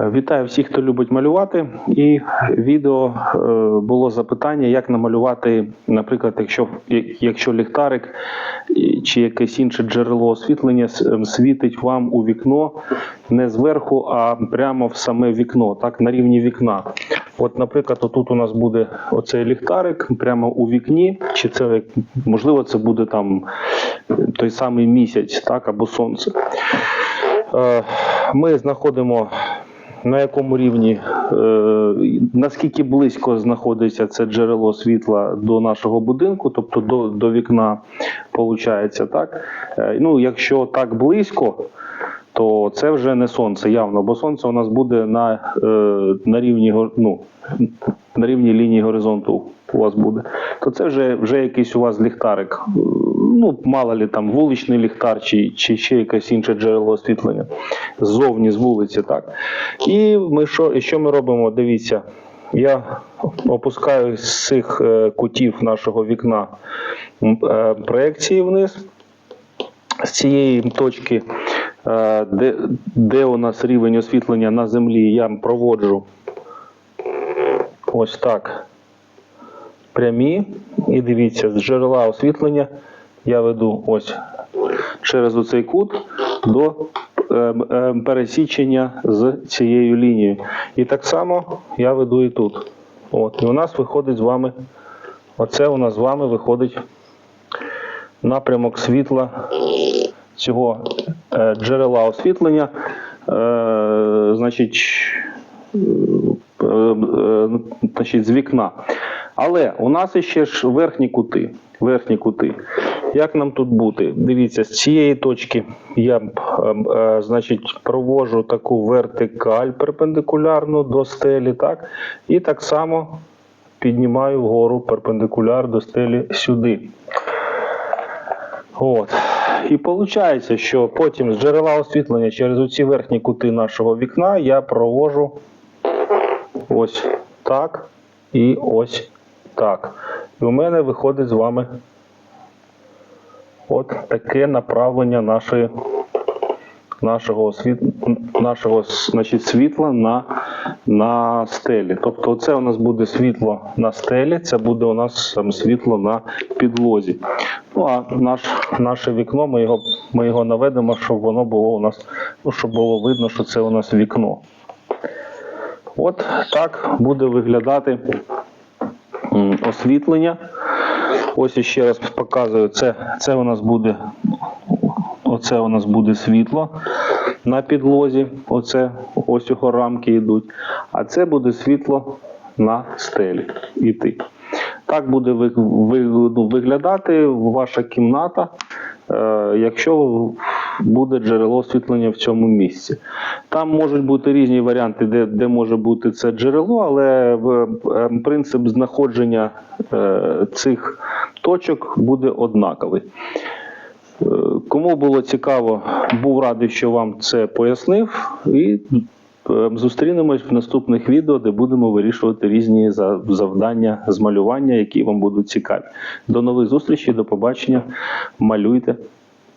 Вітаю всіх, хто любить малювати. І відео е, було запитання, як намалювати, наприклад, якщо, якщо ліхтарик чи якесь інше джерело освітлення ем, світить вам у вікно не зверху, а прямо в саме вікно, так, на рівні вікна. От, наприклад, отут у нас буде оцей ліхтарик прямо у вікні, чи це можливо це буде там е, той самий місяць, так, або сонце. Е, Ми знаходимо на якому рівні, е, наскільки близько знаходиться це джерело світла до нашого будинку, тобто до, до вікна, виходить, так? Е, ну, якщо так близько, то це вже не сонце явно, бо сонце у нас буде на, е, на, рівні, ну, на рівні лінії горизонту у вас буде. То це вже, вже якийсь у вас ліхтарик. Ну, мало ли там вуличний ліхтар чи, чи ще якесь інше джерело освітлення ззовні з вулиці, так. І ми що, що ми робимо? Дивіться, я опускаю з цих е, кутів нашого вікна е, проекції вниз з цієї точки, е, де, де у нас рівень освітлення на землі, я проводжу ось так прямі. І дивіться, з джерела освітлення я веду ось через оцей кут до е, е, пересічення з цією лінією. І так само я веду і тут. От, і у нас виходить з вами, оце у нас з вами виходить напрямок світла цього е, джерела освітлення, е, значить, е, значить, з вікна. Але у нас ще ж верхні кути. Верхні кути. Як нам тут бути? Дивіться, з цієї точки я е, е, значить, провожу таку вертикаль перпендикулярну до стелі, так? І так само піднімаю вгору перпендикуляр до стелі сюди. От. І виходить, що потім з джерела освітлення через оці верхні кути нашого вікна я провожу ось так і ось так. І у мене виходить з вами от таке направлення нашої, нашого, освіт... нашого значить, світла на, на стелі. Тобто це у нас буде світло на стелі, це буде у нас там, світло на підлозі. Ну а наш, наше вікно, ми його, ми його наведемо, щоб воно було у нас, ну, щоб було видно, що це у нас вікно. От так буде виглядати освітлення. Ось ще раз показую, це, це у нас буде оце у нас буде світло на підлозі. Оце ось його рамки йдуть. А це буде світло на стелі іти. Так буде ну, виглядати ваша кімната, е, якщо буде джерело освітлення в цьому місці. Там можуть бути різні варіанти, де, де може бути це джерело, але е, принцип знаходження е, цих точок буде однаковий. Е, Кому було цікаво, був радий, що вам це пояснив. І е, зустрінемось в наступних відео, де будемо вирішувати різні завдання з малювання, які вам будуть цікаві. До нових зустрічей, до побачення. Малюйте.